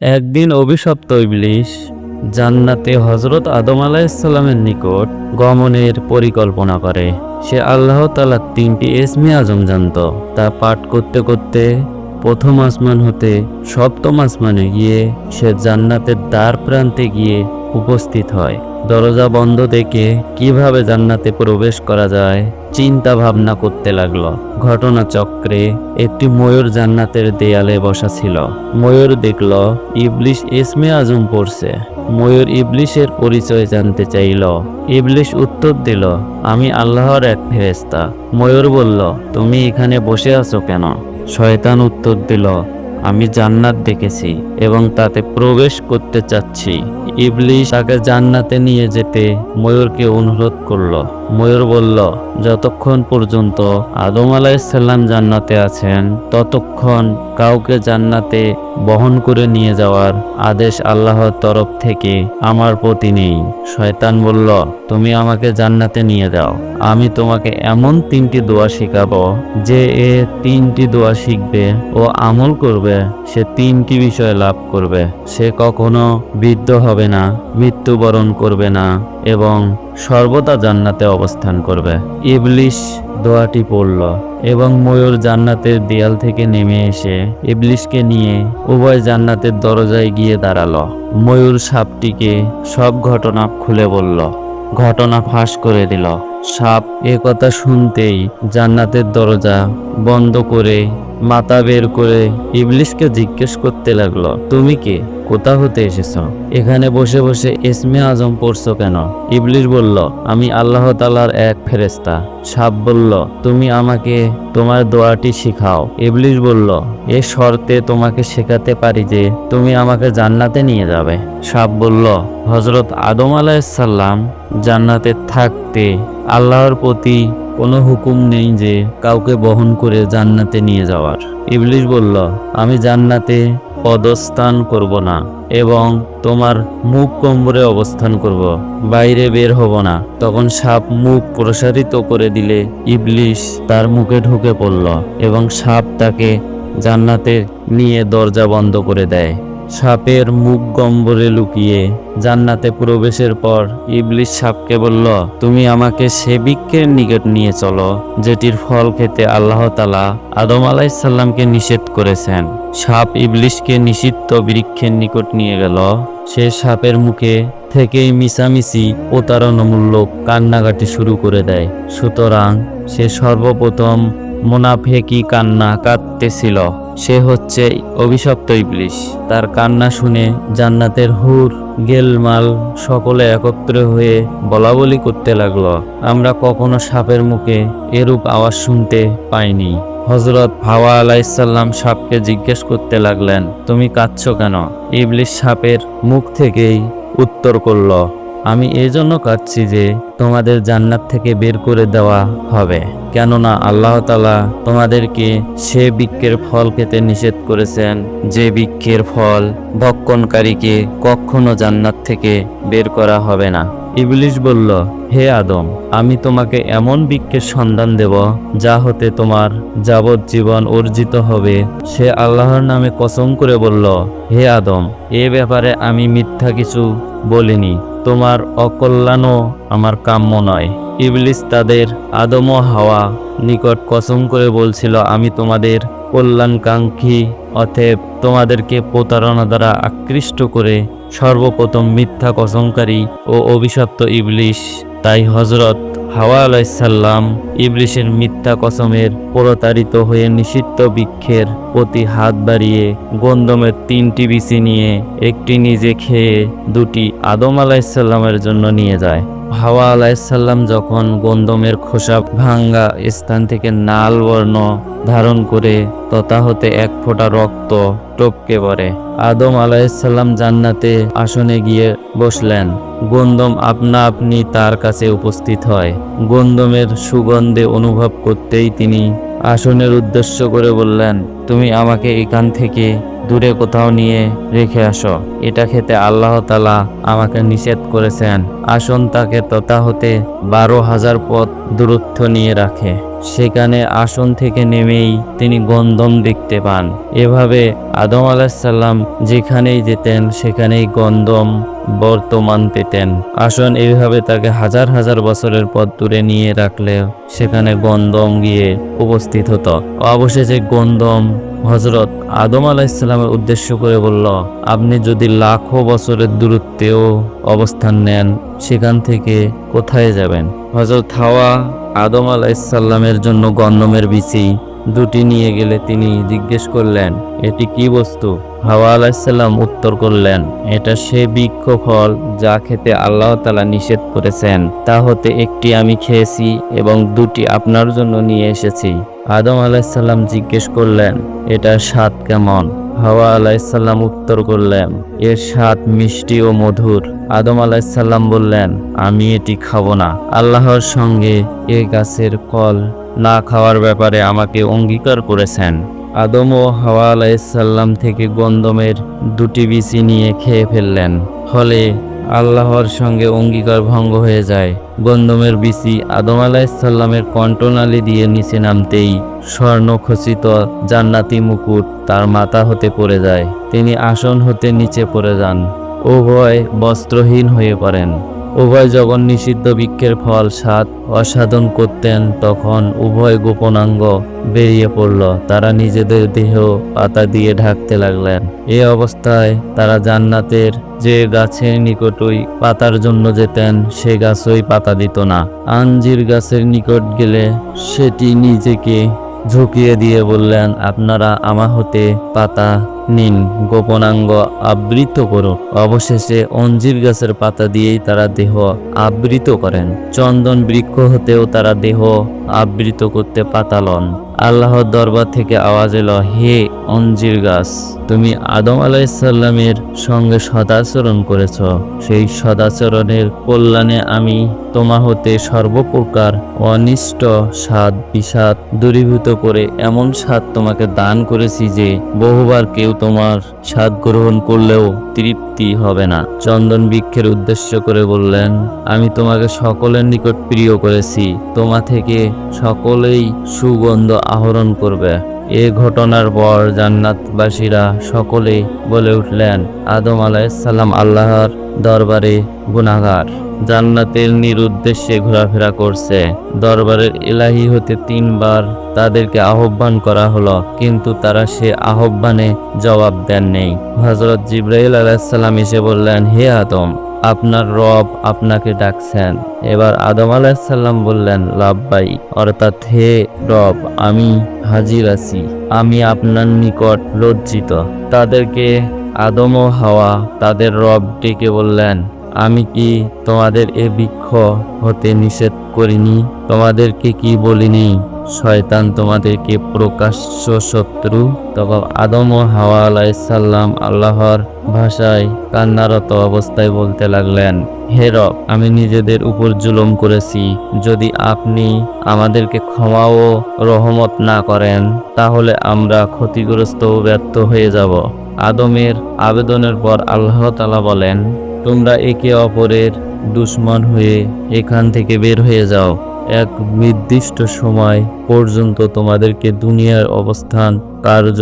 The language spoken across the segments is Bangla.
একদিন অভিশপ্ত ইবলিশ জান্নাতে হজরত আদম আলাইসাল্লামের নিকট গমনের পরিকল্পনা করে। সে আল্লাহ তালার তিনটি এসমে আজম জানত। তা পাঠ করতে করতে প্রথম আসমান হতে সপ্তম আসমানে গিয়ে সে জান্নাতের দ্বার প্রান্তে গিয়ে উপস্থিত হয়। দরজা বন্ধ দেখে কীভাবে জান্নাতে প্রবেশ করা যায় চিন্তা ভাবনা করতে লাগল। ঘটনাচক্রে একটি ময়ূর জান্নাতের দেয়ালে বসা ছিল। ময়ূর দেখল, ইবলিশ এসমে আজম পড়ছে। ময়ূর ইবলিশের পরিচয় জানতে চাইল। ইবলিশ উত্তর দিল, আমি আল্লাহর এক ফেরেস্তা ময়ূর বলল, তুমি এখানে বসে আছো কেন? শয়তান উত্তর দিল, আমি জান্নাত দেখেছি এবং তাতে প্রবেশ করতে চাচ্ছি। ইবলিশ তাকে জান্নাতে নিয়ে যেতে ময়ূরকে অনুরোধ করল। ময়ূর বলল, যতক্ষণ পর্যন্ত আদম আলাইসাল্লাম জান্নাতে আছেন, ততক্ষণ কাউকে জান্নাতে বহন করে নিয়ে যাওয়ার আদেশ আল্লাহর তরফ থেকে আমার প্রতি নেই। শয়তান বলল, তুমি আমাকে জান্নাতে নিয়ে যাও। আমি তোমাকে এমন তিনটি দোয়া শেখাবো যে এ তিনটি দোয়া শিখবে ও আমল করবে, সে তিনটি বিষয় লাভ করবে। সে কখনো বৃদ্ধ হবে না, মৃত্যুবরণ করবে না। এবং সর্বদা জান্নাতে অবস্থান করবে। ইবলিশ দোয়াটি পড়ল এবং ময়ূর জান্নাতের দেয়াল থেকে নেমে এসে ইবলিশকে নিয়ে উভয় জান্নাতের দরজায় গিয়ে দাঁড়াল। ময়ূর সাপটিকে সব ঘটনা খুলে বলল, ঘটনা ফাঁস করে দিল। সাপ এ কথা শুনতেই জান্নাতের দরজা বন্ধ করে, মাথা বের করে ইবলিশকে জিজ্ঞেস করতে লাগল, তুমি কে? কোথা হতে এসেছ? এখানে বসে বসে এসমে আজম পড়ছো কেন? ইবলিশ বলল, আমি আল্লাহ তালার এক ফেরেস্তা সাপ বলল, তুমি আমাকে তোমার দোয়াটি শিখাও। ইবলিশ বলল, এ শর্তে তোমাকে শেখাতে পারি যে তুমি আমাকে জান্নাতে নিয়ে যাবে। সাপ বলল হজরত আদম আলাইসাল্লাম জান্নাতে থাকতে আল্লাহর প্রতি কোনো হুকুম নেই যে কাউকে বহন করে জান্নাতে নিয়ে যাওয়ার। ইবলিশ বলল, আমি জান্নাতে পদস্থান করব না এবং তোমার মুখ কম্বরে অবস্থান করব। বাইরে বের হব না। তখন সাপ মুখ প্রসারিত করে দিলে ইবলিশ তার মুখে ঢুকে পড়ল এবং সাপ তাকে জান্নাতে নিয়ে দরজা বন্ধ করে দেয়। সাপের মুখ গম্বরে লুকিয়ে জান্নাতে প্রবেশের পর ইবলিশ সাপকে বলল, তুমি আমাকে সে বৃক্ষের নিকট নিয়ে চলো, যেটির ফল খেতে আল্লাহ তালা আদম আলাইসাল্লামকে নিষেধ করেছেন। সাপ ইবলিশকে নিষিদ্ধ বৃক্ষের নিকট নিয়ে গেল। সে সাপের মুখে থেকেই মিশামিশি প্রতারণামূলক কান্নাকাটি শুরু করে দেয়। সুতরাং সে সর্বপ্রথম মোনাফেকি কান্না কাঁদতেছিল। সে হচ্ছে অভিশপ্ত ইবলিশ। তার কান্না শুনে জান্নাতের হুর, গেলমাল সকলে একত্র হয়ে বলা বলি করতে লাগল। আমরা কখনো সাপের মুখে এরূপ আওয়াজ শুনতে পাইনি। হজরত হাওয়া আলাইসাল্লাম সাপকে জিজ্ঞেস করতে লাগলেন, তুমি কাঁদছ কেন? ইবলিশ সাপের মুখ থেকেই উত্তর করল আমি এই জন্য কাঁদছি যে তোমাদের জান্নাত থেকে বের করে দেওয়া হবে। কেননা আল্লাহ তালা তোমাদেরকে সে বৃক্ষের ফল খেতে নিষেধ করেছেন, যে বৃক্ষের ফল ভক্ষণকারীকে কখনো জান্নাত থেকে বের করা হবে না। ইবলিশ বলল, হে আদম, আমি তোমাকে এমন বৃক্ষের সন্ধান দেব, যা হতে তোমার যাবজ্জীবন অর্জিত হবে। সে আল্লাহর নামে কসম করে বলল, হে আদম, এ ব্যাপারে আমি মিথ্যা কিছু বলিনি। তোমার অকল্যাণও আমার কাম্য নয়। ইবলিস তাদের আদম হাওয়া নিকট কসম করে বলছিল, আমি তোমাদের কল্যাণকাঙ্ক্ষী অথেব তোমাদেরকে প্রতারণা দ্বারা আকৃষ্ট করে সর্বপ্রথম মিথ্যা কসমকারী ও অভিশপ্ত ইবলিশ তাই হজরত হাওয়া আলাইসাল্লাম ইবলিশের মিথ্যা কসমের প্রতারিত হয়ে নিষিদ্ধ বৃক্ষের প্রতি হাত বাড়িয়ে গন্দমের তিনটি বিচি নিয়ে একটি নিজে খেয়ে দুটি আদম আলাইসাল্লামের জন্য নিয়ে যায়। হাওয়া আলাইসাল্লাম যখন গন্দমের খোসা ভাঙ্গা স্থান থেকে নাল বর্ণ ধারণ করে তথা হতে এক ফোঁটা রক্ত টপকে পড়ে। আদম আলাইসাল্লাম জান্নাতে আসনে গিয়ে বসলেন। গন্দম আপনা আপনি তার কাছে উপস্থিত হয়। গন্দমের সুগন্ধে অনুভব করতেই তিনি আসনের উদ্দেশ্য করে বললেন, তুমি আমাকে এখান থেকে দূরে কোথাও নিয়ে রেখে আসো। এটা খেতে আল্লাহ তালা আমাকে নিষেধ করেছেন। আসন তাকে তথা হতে বারো হাজার পথ দূরত্ব নিয়ে রাখে। সেখানে আসন থেকে নেমেই তিনি গন্ধম দেখতে পান। এভাবে আদম আলাহিসাল্লাম যেখানেই যেতেন, সেখানেই গন্ধম বর্তমান পেতেন। আসন এইভাবে তাকে হাজার হাজার বছরের পথ দূরে নিয়ে রাখলে সেখানে গন্দম গিয়ে উপস্থিত হতো। অবশেষে গন্দম হজরত আদম আলাহিসাল্লামের উদ্দেশ্য করে বলল, আপনি যদি লাখো বছরের দূরত্বেও অবস্থান নেন, সেখান থেকে কোথায় যাবেন? হজরত হাওয়া আদম আলাইসাল্লামের জন্য গন্দমের বিচি দুটি নিয়ে গেলে তিনি জিজ্ঞেস করলেন, এটি কি বস্তু? হাওয়া আলাইসাল্লাম উত্তর করলেন, এটা সে বৃক্ষ ফল যা খেতে আল্লাহ তালা নিষেধ করেছেন। তা হতে একটি আমি খেয়েছি এবং দুটি আপনার জন্য নিয়ে এসেছি। আদম আলাইসাল্লাম জিজ্ঞেস করলেন এটার স্বাদ কেমন? হাওয়া আলাইসাল্লাম উত্তর করলেন, এর স্বাদ মিষ্টি ও মধুর। আদম আলাইসাল্লাম বললেন, আমি এটি খাব না। আল্লাহর সঙ্গে এ গাছের কল না খাওয়ার ব্যাপারে আমাকে অঙ্গীকার করেছেন। আদম ও হাওয়া আলাইসাল্লাম থেকে গন্দমের দুটি বিচি নিয়ে খেয়ে ফেললেন। ফলে আল্লাহর সঙ্গে অঙ্গীকার ভঙ্গ হয়ে যায়। গন্দমের বিচি আদম আলাইসাল্লামের কণ্ঠনালী দিয়ে নিচে নামতেই স্বর্ণ খচিত জান্নাতি মুকুট তার মাথা হতে পড়ে যায়। তিনি আসন হতে নিচে পড়ে যান। উভয় বস্ত্রহীন হয়ে পড়েন। উভয় যখন নিষিদ্ধ বৃক্ষের ফল স্বাদ অসাধন করতেন, তখন উভয় গোপনাঙ্গ বেরিয়ে পড়ল। তারা নিজেদের দেহ পাতা দিয়ে ঢাকতে লাগলেন। এ অবস্থায় তারা জান্নাতের যে গাছের নিকটই পাতার জন্য যেতেন, সে গাছই পাতা দিত না। আঞ্জির গাছের নিকট গেলে সেটি নিজেকে ঝুঁকিয়ে দিয়ে বললেন, আপনারা আমা হতে পাতা নিন, গোপনাঙ্গ আবৃত করুন। অবশেষে অঞ্জির গাছের পাতা দিয়েই তারা দেহ আবৃত করেন। চন্দন বৃক্ষ হতেও তারা দেহ আবৃত করতে পাতালন। আল্লাহর দরবার থেকে আওয়াজ এলো, হে অঞ্জির গাছ, তুমি আদম আলাইসাল্লামের সঙ্গে সদাচরণ করেছ। সেই সদাচরণের কল্যাণে আমি তোমা হতে সর্বপ্রকার অনিষ্ট, স্বাদ, বিষাদ দূরীভূত করে এমন স্বাদ তোমাকে দান করেছি যে বহুবার কেউ তোমার স্বাদ গ্রহণ করলেও তৃপ্তি হবে না। চন্দন বৃক্ষের উদ্দেশ্য করে বললেন, আমি তোমাকে সকলের নিকট প্রিয় করেছি। তোমা থেকে সকলেই সুগন্ধ আহরণ করবে। এ ঘটনার পর জান্নাতবাসীরা সকলেই বলে উঠলেন, আদম আলাইসাল্লাম আল্লাহর দরবারে গুনাগার জান্নাতের নিরুদ্দেশ্যে ঘোরাফেরা করছে। দরবারের এলাহি হতে তিনবার তাদেরকে আহ্বান করা হলো, কিন্তু তারা সে আহ্বানে জবাব দেন নেই হজরত জিব্রাইল আলাইসাল্লাম এসে বললেন, হে আদম আপনার রব আপনাকে ডাকছেন। এবার আদম আলাইসাল্লাম বললেন লাভবাই অর্থাৎ হে রব, আমি হাজির আছি। আমি আপনার নিকট লজ্জিত। তাদেরকে আদম ও হাওয়া তাদের রব ডেকে বললেন আমি কি তোমাদের এ বৃক্ষ হতে নিষেধ করিনি? তোমাদেরকে কি বলিনি? শয়তান তোমাদেরকে প্রকাশ্য শত্রু। তখন আদম ও হাওয়া আলাইসাল্লাম আল্লাহর ভাষায় কান্নারত অবস্থায় বলতে লাগলেন, হে রব, আমি নিজেদের উপর জুলুম করেছি। যদি আপনি আমাদেরকে ক্ষমা ও রহমত না করেন, তাহলে আমরা ক্ষতিগ্রস্ত ও ব্যর্থ হয়ে যাব। আদমের আবেদনের পর আল্লাহ তালা বলেন তোমরা একে অপরের দুশ্মন হয়ে এখান থেকে বের হয়ে যাও। এক নির্দিষ্ট সময় পর্যন্ত তোমাদেরকে দুনিয়ার অবস্থান কার্য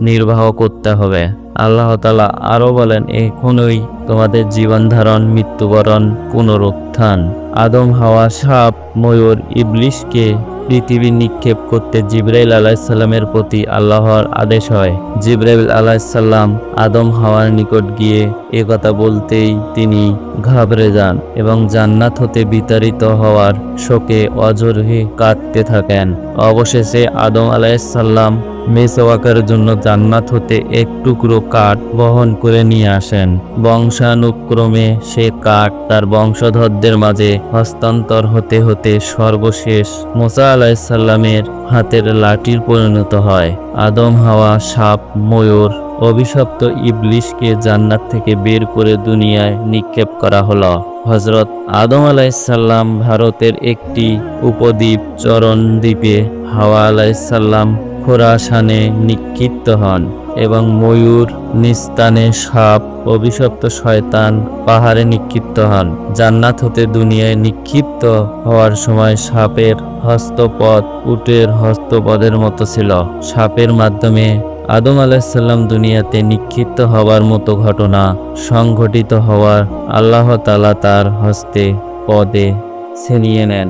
নির্বাহ করতে হবে। আল্লাহ তালা আরও বলেন, এখনই তোমাদের জীবন ধারণ মৃত্যুবরণ, পুনরুত্থান। আদম, হাওয়া, সাপ, ময়ূর, ইবলিশকে পৃথিবী নিক্ষেপ করতে জিব্রাইল আলাইসাল্লামের প্রতি আল্লাহর আদেশ হয়। জিব্রাইল আলাইসাল্লাম আদম হাওয়ার নিকট গিয়ে এ কথা বলতেই তিনি ঘাবড়ে যান এবং জান্নাত হতে বিতাড়িত হওয়ার শোকে অজরহে কাঁদতে থাকেন। অবশেষে আদম আলাইসাল্লাম মেসওয়াকের জন্য জান্নাত হতে এক টুকরো কাঠ বহন করে নিয়ে আসেন। বংশানুক্রমে সে কাঠ তার বংশধরদের মাঝে হস্তান্তর হতে হতে সর্বশেষ মোসা আলাইসাল্লামের হাতের লাঠির পরিণত হয়। আদম, হাওয়া, সাপ, ময়ূর, অভিশপ্ত ইবলিশকে জান্নাত থেকে বের করে দুনিয়ায় নিক্ষেপ করা হলো। হজরত আদম আলাইসাল্লাম ভারতের একটি উপদ্বীপ চরণ দ্বীপে হাওয়া আলাইসাল্লাম খোরাসানে নিক্ষিপ্ত হন এবং ময়ূর, নিস্তানে সাপ অভিশপ্ত শয়তান পাহাড়ে নিক্ষিপ্ত হন। জান্নাত হতে দুনিয়ায় নিক্ষিপ্ত হওয়ার সময় সাপের হস্তপদ উটের হস্তপদের মতো ছিল। সাপের মাধ্যমে আদম আলাহিসাল্লাম দুনিয়াতে নিক্ষিপ্ত হওয়ার মতো ঘটনা সংঘটিত হওয়ার আল্লাহ তালা তার হস্তে পদে ছিনিয়ে নেন।